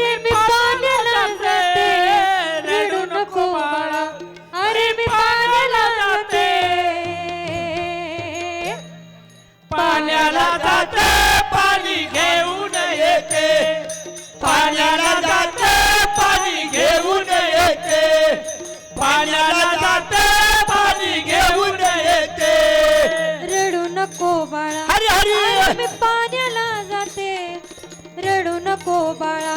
अरे मी पाण्याला जाते रडू नको बाळा अरे मी पाण्याला जाते. पाण्याला जाते पाणी घेऊन येते. पाण्याला जाते पाणी घेऊन येते. पाण्याला जाते पाणी घेऊन येते. रडू नको बाळा हरी. हरी मी पाण्याला जाते. रडू नको बाळा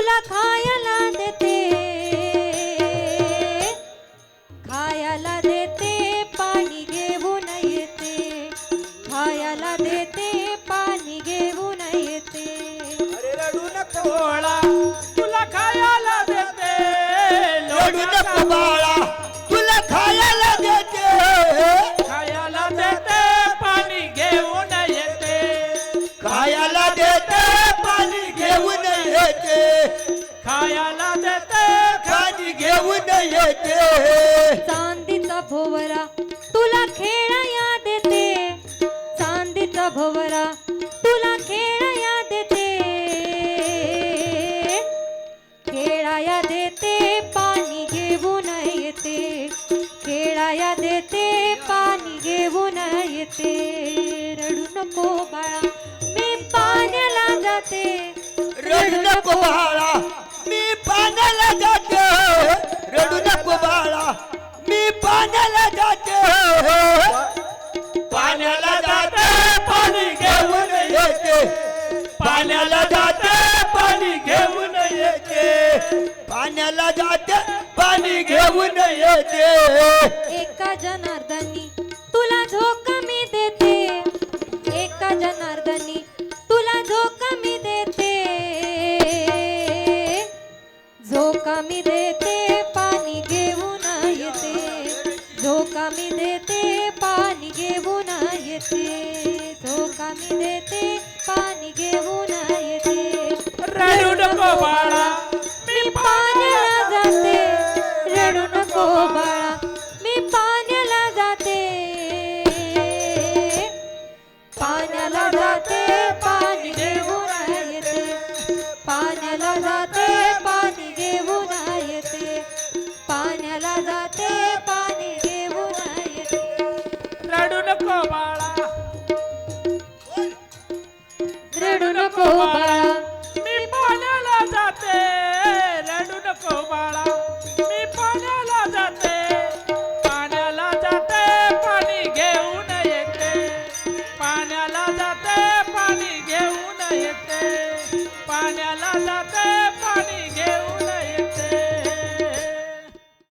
तुला खायला देते. खायला देते पाणी घेऊन येते. खायला देते पाणी घेऊन येते. अरे रडू नको तुला खायला देते. रडू नको बाळा तुला खायला देते. खायला देते पाणी घेऊन येते. खायला देते. येते खायला देते. पाणी घेऊन येते. चांदीचा भोवरा तुला खेळाया देते. चांदीचा भोवरा तुला खेळाया देते. खेळाया देते पाणी घेऊन येते. खेळाया देते पाणी घेऊन येते. रडू नको बाळा मी पाण्याला जाते. रडू नको बाळा. मी पाण्याला जाते हो. रडू नको बाळा. मी पाण्याला जाते हो. पाण्याला जाते पाणी घेऊन येते. पाण्याला जाते पाणी घेऊन येते. पाण्याला जाते पाणी घेऊन येते. एका जनार्दनी तुला झोका मी देते. एका जनार्दनी मी देते पाणी घेऊन येते. धोका मी देते पाणी घेऊन येते. धोका मी देते पाणी घेऊन येते. knuckle bite.